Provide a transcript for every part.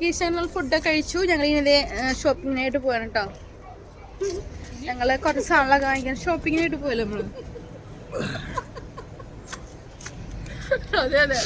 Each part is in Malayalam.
ഈശാനുള്ള ഫുഡൊക്കെ കഴിച്ചു. ഞങ്ങൾ ഇങ്ങനെ ഷോപ്പിങ്ങിനായിട്ട് പോവാണ് കേട്ടോ ഞങ്ങൾ കുറച്ച് സാധനങ്ങളൊക്കെ വാങ്ങിക്കാൻ ഷോപ്പിങ്ങിനായിട്ട് പോയല്ലോ നമ്മൾ അതെ അതെ.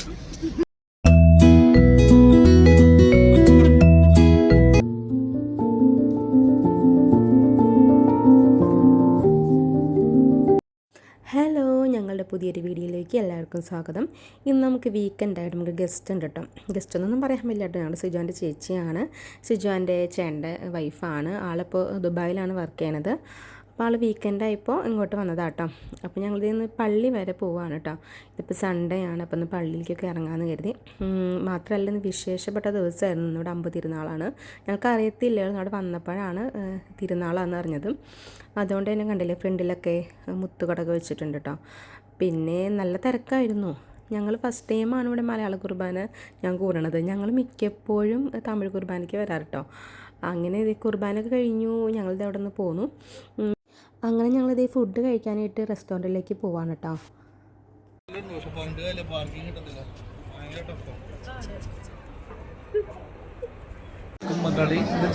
വീഡിയോയിലേക്ക് എല്ലാവർക്കും സ്വാഗതം. ഇന്ന് നമുക്ക് വീക്കെൻഡ് ആയിട്ട് നമുക്ക് ഗസ്റ്റ് ഉണ്ട് കേട്ടോ ഗസ്റ്റ് ഒന്നും പറയാൻ പറ്റില്ല കേട്ടോ ഞങ്ങൾ സിജോന്റെ ചേച്ചിയാണ്. സിജോന്റെ ചേട്ടന്റെ വൈഫാണ് ആളിപ്പോൾ ദുബായിലാണ് വർക്ക് ചെയ്യണത്. അപ്പോൾ ആൾ വീക്കെൻഡ് ഇങ്ങോട്ട് വന്നതാട്ടോ അപ്പോൾ ഞങ്ങൾ ഇന്ന് പള്ളി വരെ പോവാണ് കേട്ടോ ഇതിപ്പോൾ സൺഡേ ആണ്. അപ്പോൾ ഒന്ന് പള്ളിയിലേക്കൊക്കെ ഇറങ്ങാമെന്ന് കരുതി. മാത്രമല്ല ഇന്ന് വിശേഷപ്പെട്ട ദിവസമായിരുന്നു ഇന്നിവിടെ അമ്പ് തിരുനാളാണ് ഞങ്ങൾക്ക് അറിയത്തില്ല. അവിടെ വന്നപ്പോഴാണ് തിരുനാളാണെന്ന് അറിഞ്ഞത്. അതുകൊണ്ട് തന്നെ കണ്ടില്ലേ ഫ്രണ്ടിലൊക്കെ മുത്തുകടക വെച്ചിട്ടുണ്ട് കേട്ടോ പിന്നെ നല്ല തിരക്കായിരുന്നു. ഞങ്ങൾ ഫസ്റ്റ് ടൈമാണ് ഇവിടെ മലയാള കുർബാന ഞാൻ കൂടണത്. ഞങ്ങൾ മിക്കപ്പോഴും തമിഴ് കുർബാനയ്ക്ക് വരാറ് കേട്ടോ അങ്ങനെ ഇത് കുർബാനൊക്കെ കഴിഞ്ഞു. ഞങ്ങളിത് അവിടെ നിന്ന് പോന്നു. അങ്ങനെ ഞങ്ങളിത് ഫുഡ് കഴിക്കാനായിട്ട് റെസ്റ്റോറന്റിലേക്ക് പോവാണ് കേട്ടോ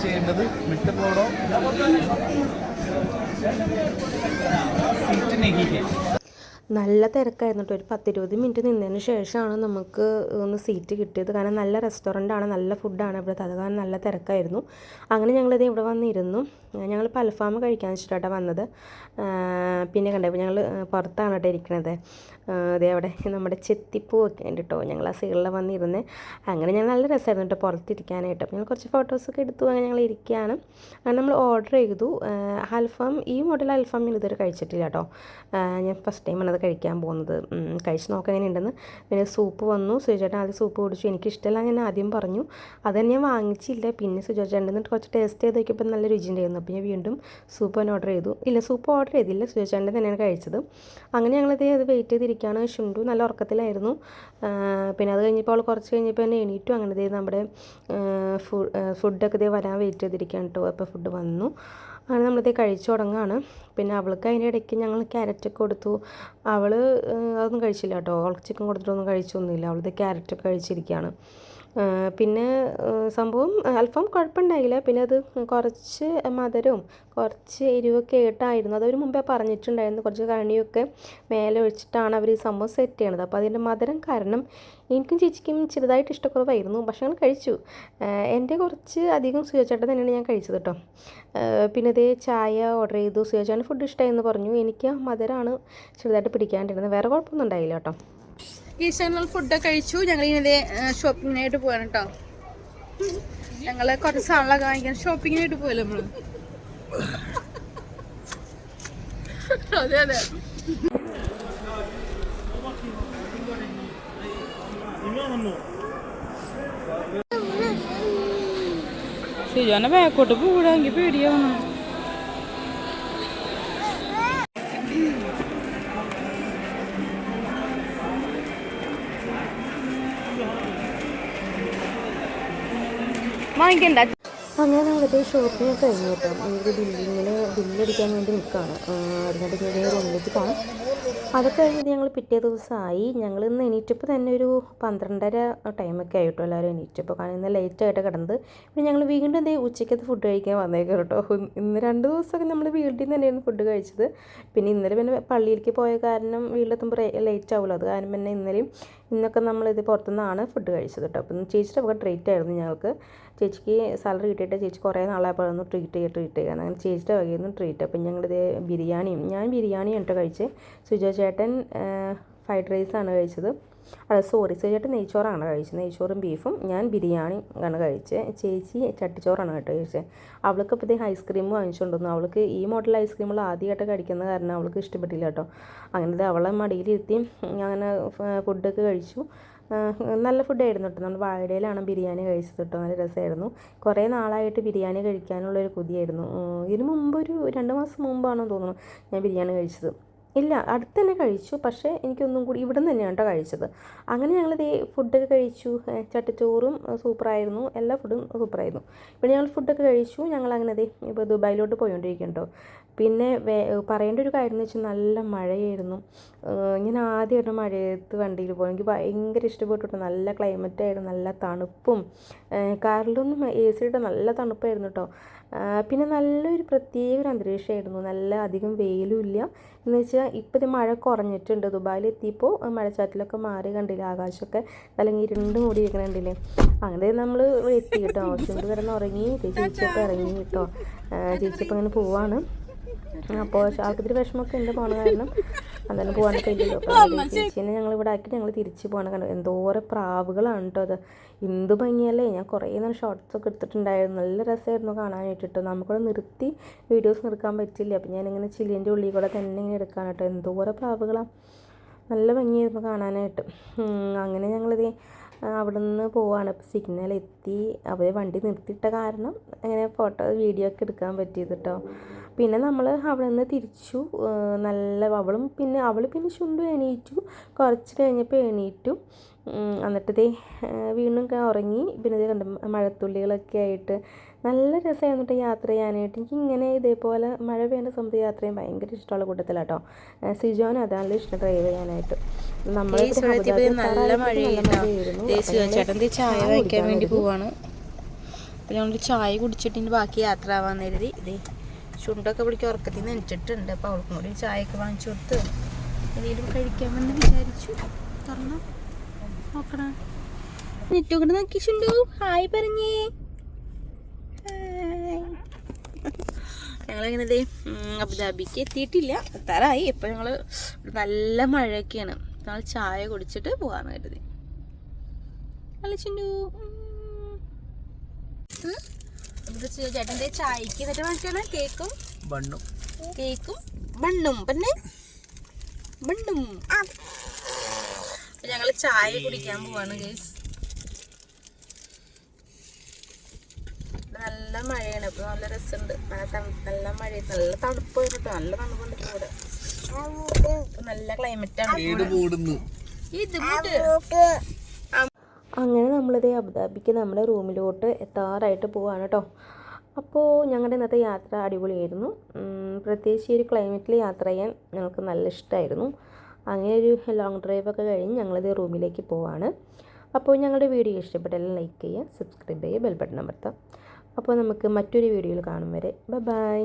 ചെയ്യേണ്ടത് നല്ല തിരക്കായിരുന്നു കേട്ടോ ഒരു പത്തിരുപത് മിനിറ്റ് നിന്നതിന് ശേഷമാണ് നമുക്ക് ഒന്ന് സീറ്റ് കിട്ടിയത്. കാരണം നല്ല റെസ്റ്റോറന്റ് ആണ് നല്ല ഫുഡാണ് ഇവിടുത്തെ. അത് കാരണം നല്ല തിരക്കായിരുന്നു. അങ്ങനെ ഞങ്ങളിത് ഇവിടെ വന്നിരുന്നു. ഞങ്ങൾ ഇപ്പോൾ കഴിക്കാൻ വെച്ചിട്ടാണ് വന്നത്. പിന്നെ കണ്ടത് ഞങ്ങൾ പുറത്താണ് കേട്ടോ ഇരിക്കണത്. അതേ അവിടെ നമ്മുടെ ചെത്തിപ്പൂ ഒക്കെ ഉണ്ട് കേട്ടോ ഞങ്ങൾ ആ സൈഡിൽ വന്നിരുന്നേ. അങ്ങനെ ഞങ്ങൾ നല്ല രസമായിരുന്നു കേട്ടോ പുറത്തിരിക്കാനായിട്ട്. ഞങ്ങൾ കുറച്ച് ഫോട്ടോസൊക്കെ എടുത്തു. അങ്ങനെ ഞങ്ങൾ ഇരിക്കുകയാണ്. അങ്ങനെ നമ്മൾ ഓർഡർ ചെയ്തു. അൽഫാം ഈ മോഡൽ അൽഫാം ഞാൻ ഇതുവരെ കഴിച്ചിട്ടില്ല കേട്ടോ. ഞാൻ ഫസ്റ്റ് ടൈമാണ് കഴിക്കാൻ പോകുന്നത്. കഴിച്ച് നോക്കാൻ എങ്ങനെയുണ്ടെന്ന്. പിന്നെ സൂപ്പ് വന്നു. സുജേട്ടൻ ആദ്യം സൂപ്പ് കുടിച്ചു. എനിക്കിഷ്ടമല്ല ഞാൻ ആദ്യം പറഞ്ഞു. അത് ഞാൻ വാങ്ങിച്ചില്ല. പിന്നെ സുജേട്ടൻ എന്നിട്ട് കുറച്ച് ടേസ്റ്റ് ചെയ്ത് നോക്കിയപ്പോൾ നല്ല രുചി ഉണ്ടായിരുന്നു. അപ്പോൾ ഞാൻ വീണ്ടും സൂപ്പ് തന്നെ ഓർഡർ ചെയ്തു. ഇല്ല സൂപ്പ് ഓർഡർ ചെയ്തില്ല. സുജേട്ടൻ തന്നെയാണ് കഴിച്ചത്. അങ്ങനെ ഞങ്ങളത് അത് വെയിറ്റ് ചെയ്തിരിക്കുകയാണ്. ഷുണ്ടു നല്ല ഉറക്കത്തിലായിരുന്നു. പിന്നെ അത് കഴിഞ്ഞപ്പോൾ അവൾ കുറച്ച് കഴിഞ്ഞപ്പോൾ തന്നെ എണീറ്റു. അങ്ങനെ നമ്മുടെ ഫുഡ് ഫുഡൊക്കെ ഇതേ വരാൻ വെയിറ്റ് ചെയ്തിരിക്കുകയാണ് കേട്ടോ അപ്പോൾ ഫുഡ് വന്നു. അങ്ങനെ നമ്മളിത് കഴിച്ചു തുടങ്ങുകയാണ് പിന്നെ അവൾക്ക് അതിന്റെ ഇടയ്ക്ക് ഞങ്ങൾ ക്യാരറ്റൊക്കെ കൊടുത്തു. അവൾ അതൊന്നും കഴിച്ചില്ല കേട്ടോ. അവൾക്ക് ചിക്കൻ കൊടുത്തിട്ടൊന്നും കഴിച്ചൊന്നുമില്ല. അവളിത് ക്യാരറ്റൊക്കെ കഴിച്ചിരിക്കുകയാണ്. പിന്നെ സംഭവം അല്പം കുഴപ്പമുണ്ടായില്ല. പിന്നെ അത് കുറച്ച് മധുരവും കുറച്ച് എരിവൊക്കെ ആയിട്ടായിരുന്നു. അതവർ മുമ്പേ പറഞ്ഞിട്ടുണ്ടായിരുന്നു. കുറച്ച് കണിയൊക്കെ മേലെ ഒഴിച്ചിട്ടാണ് അവർ ഈ സംഭവം സെറ്റ് ചെയ്യണത്. അപ്പോൾ അതിന്റെ മധുരം കാരണം എനിക്കും ചേച്ചിക്കും ചെറുതായിട്ട് ഇഷ്ടക്കുറവായിരുന്നു. പക്ഷെ ഞാൻ കഴിച്ചു. എന്റെ കുറച്ച് അധികം സുയോചേട്ടൻ തന്നെയാണ് ഞാൻ കഴിച്ചത് കേട്ടോ. പിന്നെ ഇതേ ചായ ഓർഡർ ചെയ്തു. സുയോചേട്ടൻ ഫുഡ് ഇഷ്ടമായി എന്ന് പറഞ്ഞു. എനിക്ക് മധുരമാണ് ചെറുതായിട്ട് പിടിക്കാണ്ടിരുന്നത്. വേറെ കുഴപ്പമൊന്നും ഉണ്ടായില്ല കേട്ടോ. ഈശാനുള്ള ഫുഡൊക്കെ കഴിച്ചു. ഞങ്ങൾ ഇങ്ങനെ ഷോപ്പിങ്ങിനായിട്ട് പോവാണ് കേട്ടോ ഞങ്ങൾ കുറച്ച് സാധനങ്ങളൊക്കെ വാങ്ങിക്കാൻ ഷോപ്പിങ്ങിനായിട്ട് പോയല്ലോ നമ്മൾ? അതെ അതെ. ശരിയാണ് ബാക്കോട്ട് പോകൂടാങ്കിൽ പേടിയാവണം വാങ്ങിക്കണ്ട. അങ്ങനെ അവിടുത്തെ ഷോപ്പിംഗ് കഴിഞ്ഞു കേട്ടോ. എനിക്ക് ബില്ലിങ്ങിന് ബില്ലടിക്കാൻ വേണ്ടി നിൽക്കുകയാണ്. അതിനായിട്ട് ഞാൻ റൂമിലേക്ക് പോകണം അതൊക്കെ കഴിഞ്ഞിട്ട് ഞങ്ങൾ പിറ്റേ ദിവസമായി. ഞങ്ങൾ ഇന്ന് എണീറ്റപ്പോൾ തന്നെ ഒരു പന്ത്രണ്ടര ടൈമൊക്കെ ആയിട്ടോ എല്ലാവരും എണീറ്റപ്പോൾ കാരണം ഇന്ന് ലേറ്റ് ആയിട്ട് കിടന്നത്. പിന്നെ ഞങ്ങൾ വീണ്ടും എന്തേ ഉച്ചയ്ക്കത്തെ ഫുഡ് കഴിക്കാൻ വന്നേക്കാം കേട്ടോ. ഇന്ന് രണ്ട് ദിവസമൊക്കെ നമ്മൾ വീട്ടിൽ നിന്ന് തന്നെയായിരുന്നു ഫുഡ് കഴിച്ചത്. പിന്നെ ഇന്നലെ പിന്നെ പള്ളിയിലേക്ക് പോയ കാരണം വീട്ടിലെത്തുമ്പോൾ ലേറ്റ് ആവുമല്ലോ അത് കാരണം പിന്നെ ഇന്നലെയും ഇന്നൊക്കെ നമ്മളിത് പുറത്തുനിന്നാണ് ഫുഡ് കഴിച്ചത് കേട്ടോ. അപ്പം ചേച്ചിയുടെ ഒക്കെ ട്രീറ്റ് ആയിരുന്നു ഞങ്ങൾക്ക്. ചേച്ചിക്ക് സാലറി കിട്ടിയിട്ട് ചേച്ചി കുറേ നാളായപ്പോഴൊന്ന് ട്രീറ്റ് ചെയ്യുക ട്രീറ്റ് ചെയ്യുക അങ്ങനെ ചേച്ചിയുടെ വകയൊന്നും ട്രീറ്റ് അപ്പം ഞങ്ങളിത് ബിരിയാണിയും ഞാൻ ബിരിയാണി കേട്ടോ കഴിച്ച്. സുജോ ചേട്ടൻ ഫ്രൈഡ് റൈസാണ് കഴിച്ചത്. അല്ല സോറി ചേട്ടൻ നെയ്ച്ചോറാണ് കഴിച്ചത്. നെയ്ച്ചോറും ബീഫും ഞാൻ ബിരിയാണി ആണ് കഴിച്ചത് ചേച്ചി ചട്ടിച്ചോറാണ് കേട്ടോ കഴിച്ചത് അവൾക്ക് ഇപ്പോൾ ഇതേ ഐസ്ക്രീം വാങ്ങിച്ചുകൊണ്ടുവന്നു അവൾക്ക് ഈ മോഡൽ ഐസ്ക്രീമുകൾ ആദ്യമായിട്ട് കഴിക്കുന്ന കാരണം അവൾക്ക് ഇഷ്ടപ്പെട്ടില്ല കേട്ടോ അങ്ങനെ അവളെ മടിയിലിരുത്തി ഞാൻ ഫുഡൊക്കെ കഴിച്ചു. നല്ല ഫുഡായിരുന്നു കേട്ടോ നമ്മൾ വാഴയിലാണ് ബിരിയാണി കഴിച്ചത് കേട്ടോ നല്ല രസമായിരുന്നു. കുറേ നാളായിട്ട് ബിരിയാണി കഴിക്കാനുള്ളൊരു കൊതിയായിരുന്നു. ഇതിന് മുമ്പ് ഒരു രണ്ട് മാസം മുമ്പാണെന്ന് തോന്നുന്നു ഞാൻ ബിരിയാണി കഴിച്ചത്. ഇല്ല അടുത്ത് തന്നെ കഴിച്ചു. പക്ഷേ എനിക്കൊന്നും കൂടി ഇവിടെ നിന്ന് തന്നെയാണ് കേട്ടോ കഴിച്ചത്. അങ്ങനെ ഞങ്ങളിത് ഫുഡൊക്കെ കഴിച്ചു. ചട്ടച്ചോറും സൂപ്പറായിരുന്നു. എല്ലാ ഫുഡും സൂപ്പറായിരുന്നു. പിന്നെ ഞങ്ങൾ ഫുഡൊക്കെ കഴിച്ചു. ഞങ്ങൾ അങ്ങനെ ദേ ഇപ്പോൾ ദുബായിലോട്ട് പോയിക്കൊണ്ടിരിക്കും കേട്ടോ പിന്നെ പറയേണ്ട ഒരു കാര്യം എന്ന് വെച്ചാൽ നല്ല മഴയായിരുന്നു. ഞാൻ ആദ്യമായിട്ട് മഴയത്ത് വണ്ടിയിൽ പോകും എനിക്ക് ഭയങ്കര ഇഷ്ടപ്പെട്ടു നല്ല ക്ലൈമറ്റ് ആയിരുന്നു. നല്ല തണുപ്പും കാറിലൊന്നും എ സി ഇട്ട നല്ല തണുപ്പായിരുന്നു കേട്ടോ പിന്നെ നല്ലൊരു പ്രത്യേക ഒരു അന്തരീക്ഷമായിരുന്നു. നല്ല അധികം വെയിലും ഇല്ല. എന്ന് വെച്ചാൽ ഇപ്പോൾ ഇത് മഴ കുറഞ്ഞിട്ടുണ്ട്. ദുബായിൽ എത്തിയപ്പോൾ മഴച്ചാറ്റിലൊക്കെ മാറി കണ്ടില്ല? ആകാശമൊക്കെ അല്ലെങ്കിൽ ഇരുണ്ട് മൂടി ഇരിക്കണ കണ്ടില്ലേ? അങ്ങനെ നമ്മൾ എത്തി കേട്ടോ ചുണ്ട് കിടന്ന് ഉറങ്ങി. ചേച്ചിയൊക്കെ ഇറങ്ങി കേട്ടോ ചേച്ചിയപ്പോൾ അങ്ങനെ പോവാണ്. അപ്പോൾ ആൾക്കിത്തിരി വിഷമമൊക്കെ ഉണ്ട് പോണ കാരണം അന്നേരം പോകാൻ അപ്പോൾ ചേച്ചീനെ ഞങ്ങൾ ഇവിടെ ആക്കി ഞങ്ങൾ തിരിച്ച് പോകണം കണ്ടു എന്തോരം പ്രാവുകളാണ് കേട്ടോ അത്. എന്ത് ഭംഗിയല്ലേ? ഞാൻ കുറേ നേരം ഷോർട്സ് ഒക്കെ എടുത്തിട്ടുണ്ടായിരുന്നു. നല്ല രസമായിരുന്നു കാണാനായിട്ട് കേട്ടോ നമുക്കിവിടെ നിർത്തി വീഡിയോസ് നിർക്കാൻ പറ്റില്ല. അപ്പം ഞാനിങ്ങനെ ചില്ലിന്റെ ഉള്ളിൽ കൂടെ തന്നെ ഇങ്ങനെ എടുക്കാൻ കേട്ടോ. എന്തോരം പ്രാവുകളാണ് നല്ല ഭംഗിയായിരുന്നു കാണാനായിട്ട്. അങ്ങനെ ഞങ്ങളിത് അവിടെ നിന്ന് പോവാണ്. അപ്പോൾ സിഗ്നൽ എത്തി. അവർ വണ്ടി നിർത്തിയിട്ട കാരണം അങ്ങനെ ഫോട്ടോ വീഡിയോ ഒക്കെ എടുക്കാൻ പറ്റിയത് കേട്ടോ. പിന്നെ നമ്മൾ അവിടെ നിന്ന് തിരിച്ചു നല്ല അവളും പിന്നെ അവൾ പിന്നെ ചുണ്ടു എണീറ്റു. കുറച്ച് കഴിഞ്ഞപ്പോൾ എണീറ്റു. എന്നിട്ട് ദേ വീണ്ടും ഉറങ്ങി. പിന്നെ ഇത് കണ്ട മഴത്തുള്ളികളൊക്കെ ആയിട്ട് നല്ല രസമായിരുന്നു കേട്ടോ യാത്ര ചെയ്യാനായിട്ട്. എനിക്ക് ഇങ്ങനെ ഇതേപോലെ മഴ പെയ്യുന്ന സമയത്ത് യാത്ര ചെയ്യാൻ ഭയങ്കര ഇഷ്ടമുള്ള കൂട്ടത്തിലാട്ടോ സിജോനും അതാണ് ഇഷ്ടം ഡ്രൈവ് ചെയ്യാനായിട്ട്. നമ്മൾ നല്ല ചായ വയ്ക്കാൻ വേണ്ടി പോവാണ്. ഞങ്ങൾ ചായ കുടിച്ചിട്ട് ബാക്കി യാത്ര ആവാൻ കരുതി. ഇതേ ചുണ്ടൊക്കെ പിടിക്കാൻ ഉറക്കത്തിൽ നിന്ന് എനിച്ചിട്ടുണ്ട് അപ്പോൾ അവൾക്കും കൂടി ചായയൊക്കെ വാങ്ങിച്ചു കൊടുത്ത് എന്തെങ്കിലും കഴിക്കാമെന്ന് വിചാരിച്ചു. തുറന്നു? നോക്കണം നെറ്റ് കൊണ്ട് നോക്കി ചുണ്ടു. ഹായ് പറഞ്ഞേ. ഞങ്ങളിങ്ങനെ ഉം, അബുദാബിക്ക് എത്തിയിട്ടില്ല. എത്താറായി. ഇപ്പം ഞങ്ങൾ നല്ല മഴയൊക്കെയാണ്. ഞങ്ങൾ ചായ കുടിച്ചിട്ട് പോകാമെന്ന് കരുതി. അല്ല ചിന്നു ചേട്ടന്റെ ചായക്ക് എന്നിട്ട് വാങ്ങിച്ചാണ് കേക്കും. ബണ്ണും. കേക്കും. ബണ്ണും. പിന്നെ ബണ്ണും. ഞങ്ങൾ ചായ കുടിക്കാൻ പോവാണ് ഗേസ് നല്ല മഴയാണ്. ഇപ്പൊ നല്ല രസമുണ്ട് നല്ല നല്ല മഴ നല്ല തണുപ്പ് കേട്ടോ നല്ല തണുപ്പുണ്ട് ഇവിടെ. നല്ല ക്ലൈമറ്റ് ആണ്. വീട് മൂടുന്നു. ഇത് വീട് അങ്ങനെ നമ്മളിത് അബുദാബിക്ക് നമ്മുടെ റൂമിലോട്ട് എത്താറായിട്ട് പോവാണ് കേട്ടോ അപ്പോൾ ഞങ്ങളുടെ ഇന്നത്തെ യാത്ര അടിപൊളിയായിരുന്നു. പ്രത്യേകിച്ച് ഈ ഒരു ക്ലൈമറ്റിൽ യാത്ര ചെയ്യാൻ ഞങ്ങൾക്ക് നല്ല ഇഷ്ടമായിരുന്നു അങ്ങനെ ഒരു ലോങ് ഡ്രൈവൊക്കെ കഴിഞ്ഞ് ഞങ്ങളിത് റൂമിലേക്ക് പോവാണ്. അപ്പോൾ ഞങ്ങളുടെ വീഡിയോ ഇഷ്ടപ്പെട്ടാൽ ലൈക്ക് ചെയ്യുക സബ്സ്ക്രൈബ് ചെയ്യുക ബെൽ ബട്ടൺ അമർത്താം അപ്പോൾ നമുക്ക് മറ്റൊരു വീഡിയോയിൽ കാണും വരെ. ബൈ